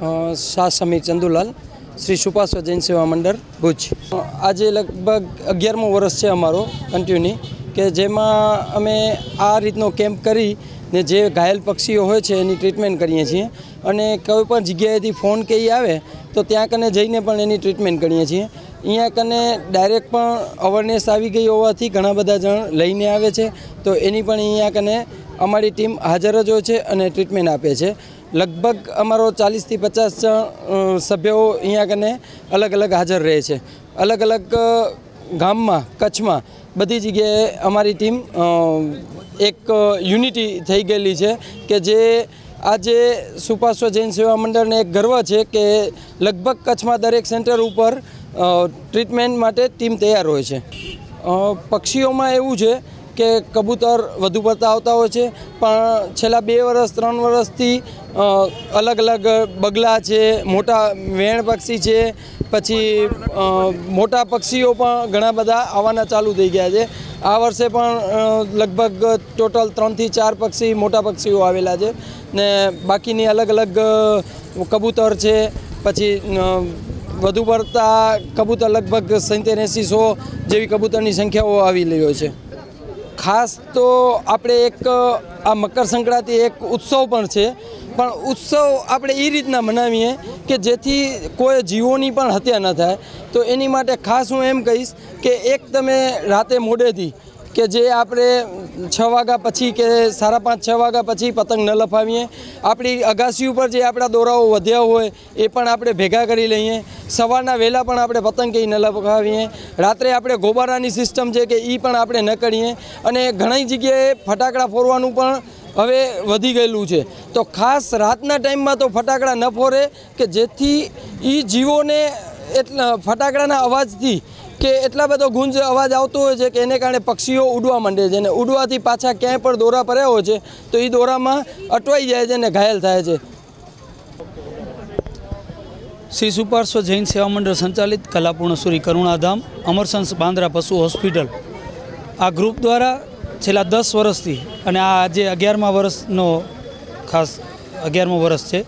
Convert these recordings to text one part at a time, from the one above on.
શાહ સમીર ચંદુલાલ, શ્રી સુપાશ્વ જૈન સેવા મંડળ, ભુજ. આજે લગભગ અગિયારમો વર્ષ છે અમારો કન્ટિન્યુ કે જેમાં અમે આ રીતનો કેમ્પ કરી ને જે ઘાયલ પક્ષીઓ હોય છે એની ટ્રીટમેન્ટ કરીએ છીએ. અને કોઈ પણ જગ્યાએથી ફોન કે આવે, તો ત્યાં કને જઈને પણ એની ટ્રીટમેન્ટ કરીએ છીએ. અહીંયા કને ડાયરેક્ટ પણ અવેરનેસ આવી ગઈ હોવાથી ઘણા બધા જણ લઈને આવે છે, તો એની પણ અહીંયા કને અમારી ટીમ હાજર જ હોય છે અને ટ્રીટમેન્ટ આપે છે. લગભગ અમારો ચાલીસથી પચાસ જણ સભ્યો અહીંયા કને અલગ અલગ હાજર રહે છે. અલગ અલગ ગામમાં, કચ્છમાં બધી જગ્યાએ અમારી ટીમ એક યુનિટી થઈ ગયેલી છે કે જે આજે સુપાશ્વ જૈન સેવા મંડળને એક ગર્વ છે કે લગભગ કચ્છમાં દરેક સેન્ટર ઉપર ટ્રીટમેન્ટ માટે ટીમ તૈયાર હોય છે. પક્ષીઓમાં એવું છે કે કબૂતર વધુ પડતા આવતા હોય છે, પણ છેલ્લા બે વર્ષ ત્રણ વર્ષથી અલગ અલગ બગલા છે, મોટા વેણ પક્ષી છે, પછી મોટા પક્ષીઓ પણ ઘણા બધા આવવાના ચાલુ થઈ ગયા છે. આ વર્ષે પણ લગભગ ટોટલ ત્રણથી ચાર પક્ષી, મોટા પક્ષીઓ આવેલા છે ને બાકીની અલગ અલગ કબૂતર છે, પછી વધુ પડતા કબૂતર લગભગ સિત્તેર એંસી સો જેવી કબૂતરની સંખ્યાઓ આવી રહ્યો છે. ખાસ તો આપણે એક, આ મકર સંક્રાંતિ એક ઉત્સવ પણ છે. પણ ઉત્સવ આપણે એ રીતના મનાવીએ કે જેથી કોઈ જીવોની પણ હત્યા ન થાય. તો એની માટે ખાસ હું એમ કહીશ કે એક તમે રાતે મોડેથી કે જે આપણે છ વાગ્યા પછી કે સાડા પાંચ, છ વાગ્યા પછી પતંગ ન લફાવીએ આપણી અગાસી ઉપર જે આપણા દોરાઓ વધ્યા હોય, એ પણ આપણે ભેગા કરી લઈએ. સવારના વહેલા પણ આપણે પતંગ કંઈ ન લફાવીએ રાત્રે આપણે ગોબારાની સિસ્ટમ છે કે એ પણ આપણે ન કરીએ. અને ઘણી જગ્યાએ ફટાકડા ફોડવાનું પણ હવે વધી ગયેલું છે. તો ખાસ રાતના ટાઈમમાં તો ફટાકડા ન ફોરે, કે જેથી એ જીવોને એટલા ફટાકડાના અવાજથી કે એટલા બધો ગુંજ અવાજ આવતો હોય છે કે એને કારણે પક્ષીઓ ઉડવા માંડે છે અને ઉડવાથી પાછા ક્યાંય પણ દોરા પર્યા હોય છે, તો એ દોરામાં અટવાઈ જાય છે અને ઘાયલ થાય છે. શ્રી સુપાર્શ્વ જૈન સેવા મંડળ સંચાલિત કલાપૂર્ણ સુરી કરુણાધામ, અમરસંસ બાંદ્રા પશુ હોસ્પિટલ. આ ગ્રુપ દ્વારા છેલ્લા દસ વર્ષથી અને આ આજે અગિયારમા વર્ષનો ખાસ અગિયારમો વર્ષ છે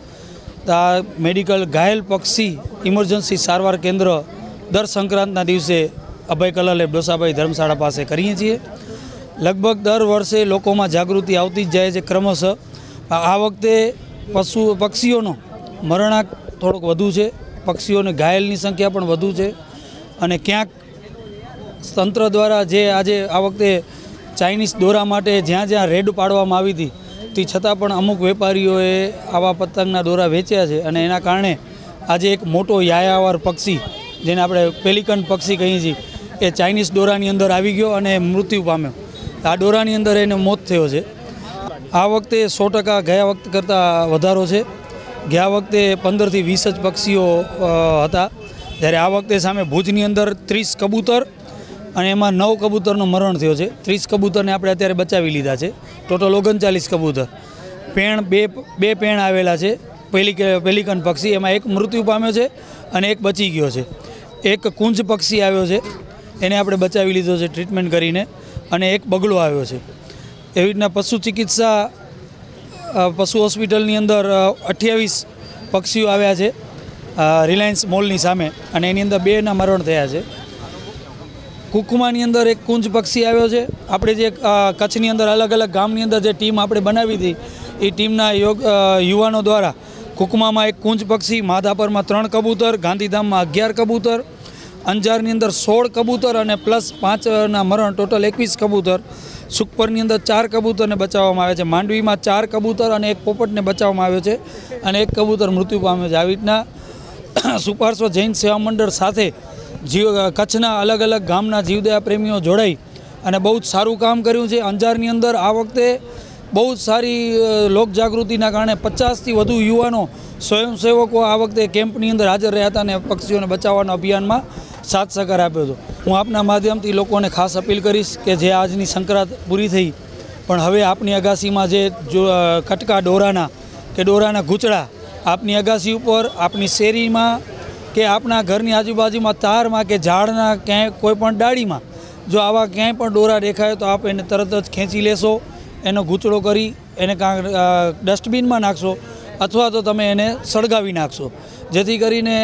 તો આ મેડિકલ ઘાયલ પક્ષી ઇમરજન્સી સારવાર કેન્દ્ર દર સંક્રાંતના દિવસે અભય કલલે ડોસાભાઈ ધર્મશાળા પાસે કરીએ છીએ. લગભગ દર વર્ષે લોકોમાં જાગૃતિ આવતી જ જાય છે ક્રમશઃ. આ વખતે પશુ, પક્ષીઓનો મરણાંક થોડોક વધુ છે. પક્ષીઓને ઘાયલની સંખ્યા પણ વધુ છે. અને ક્યાંક તંત્ર દ્વારા જે આજે આ વખતે ચાઇનીઝ દોરા માટે જ્યાં જ્યાં રેડ પાડવામાં આવી હતી, તે છતાં પણ અમુક વેપારીઓએ આવા પતંગના દોરા વેચ્યા છે. અને એના કારણે આજે એક મોટો યાયાવાર પક્ષી જેને આપણે પેલિકન પક્ષી કહીએ છીએ, એ ચાઇનીઝ દોરાની અંદર આવી ગયો અને મૃત્યુ પામ્યો. આ દોરાની અંદર એને મોત થયો છે. આ વખતે સો ટકા ગયા વખત કરતાં વધારો છે. ગયા વખતે પંદરથી વીસ જ પક્ષીઓ હતા. જ્યારે આ વખતે સામે ભુજની અંદર ત્રીસ કબૂતર અને એમાં નવ કબૂતરનું મરણ થયો છે. ત્રીસ કબૂતરને આપણે અત્યારે બચાવી લીધા છે. ટોટલ ઓગણચાલીસ કબૂતર. પેણ, બે બે પેણ આવેલા છે. પેલી પેલિકન પક્ષી. એમાં એક મૃત્યુ પામ્યો છે અને એક બચી ગયો છે. એક કુંજ પક્ષી આવ્યો છે. એને આપણે બચાવી લીધો છે ટ્રીટમેન્ટ કરીને અને એક બગલો આવ્યો છે. એવી રીતના પશુ ચિકિત્સા પશુ હોસ્પિટલની અંદર અઠ્યાવીસ પક્ષીઓ આવ્યા છે રિલાયન્સ મોલની સામે અને એની અંદર બેના મરણ થયા છે. કુકુમાની અંદર એક કુંજ પક્ષી આવ્યો છે. આપણે જે કચ્છની અંદર અલગ અલગ ગામની અંદર જે ટીમ આપણે બનાવી હતી, એ ટીમના યોગ યુવાનો દ્વારા કુકુમામાં એક કુંજ પક્ષી, માધાપરમાં ત્રણ કબૂતર, ગાંધીધામમાં અગિયાર કબૂતર, અંજારની અંદર સોળ કબૂતર અને પ્લસ પાંચના મરણ ટોટલ એકવીસ કબૂતર. સુખપરની અંદર ચાર કબૂતરને બચાવવામાં આવે છે. માંડવીમાં ચાર કબૂતર અને એક પોપટને બચાવવામાં આવ્યો છે અને એક કબૂતર મૃત્યુ પામ્યો છે. આવી રીતના સુપાર્શ્વ જૈન સેવા મંડળ સાથે જીવ, કચ્છના અલગ અલગ ગામના જીવદયા પ્રેમીઓ જોડાઈ અને બહુ જ સારું કામ કર્યું છે. અંજારની અંદર આ વખતે બહુ જ સારી લોકજાગૃતિના કારણે પચાસથી વધુ યુવાનો સ્વયંસેવકો આ વખતે કેમ્પની અંદર હાજર રહ્યા હતા અને પક્ષીઓને બચાવવાના અભિયાનમાં સાથ સહકાર આપ્યો હતો. હું આપના માધ્યમથી લોકોને ખાસ અપીલ કરીશ કે જે આજની સંક્રાંત પૂરી થઈ, પણ હવે આપની અગાસીમાં જે જો કટકા ડોરાના કે ડોરાના ગૂંચળા આપની અગાસી ઉપર, આપની શેરીમાં કે આપના ઘરની આજુબાજુમાં તારમાં કે ઝાડના ક્યાંય કોઈ પણ ડાળીમાં, જો આવા ક્યાંય પણ દોરા દેખાય તો આપ એને તરત જ ખેંચી લેશો. એનો ગૂંચળો કરી એને કાં ડસ્ટબિનમાં નાખશો અથવા તો તમે એને સળગાવી નાખશો. જેથી કરીને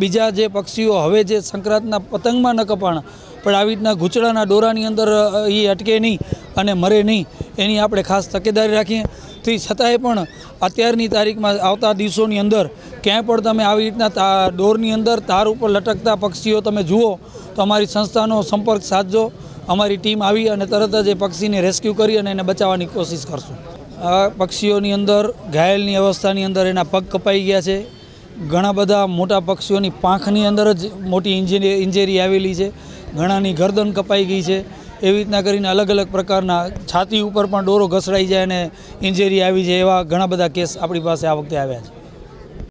બીજા જે પક્ષીઓ હવે જે સંક્રાંતના પતંગમાં ન કપાણ, પણ આવી રીતના ગૂંચળાના દોરાની અંદર એ અટકે નહીં અને મરે નહીં, એની આપણે ખાસ તકેદારી રાખીએ. તે છતાંય પણ અત્યારની તારીખમાં આવતા દિવસોની અંદર ક્યાંય પણ તમે આવી રીતના તા દોરની અંદર તાર ઉપર લટકતા પક્ષીઓ તમે જુઓ, તો અમારી સંસ્થાનો સંપર્ક સાધજો. અમારી ટીમ આવી અને તરત જ એ પક્ષીને રેસ્ક્યુ કરી અને એને બચાવવાની કોશિશ કરશું. આ પક્ષીઓની અંદર, ઘાયલની અવસ્થાની અંદર એના પગ કપાઈ ગયા છે. ઘણા બધા મોટા પક્ષીઓની પાંખની અંદર જ મોટી ઇન્જરી આવેલી છે. ઘણાની ગરદન કપાઈ ગઈ છે. એવી રીતના કરીને અલગ અલગ પ્રકારના છાતી ઉપર પણ ડોરો ઘસડાઈ જાય અને ઇન્જરી આવી જાય એવા ઘણા બધા કેસ આપણી પાસે આ વખતે આવ્યા છે.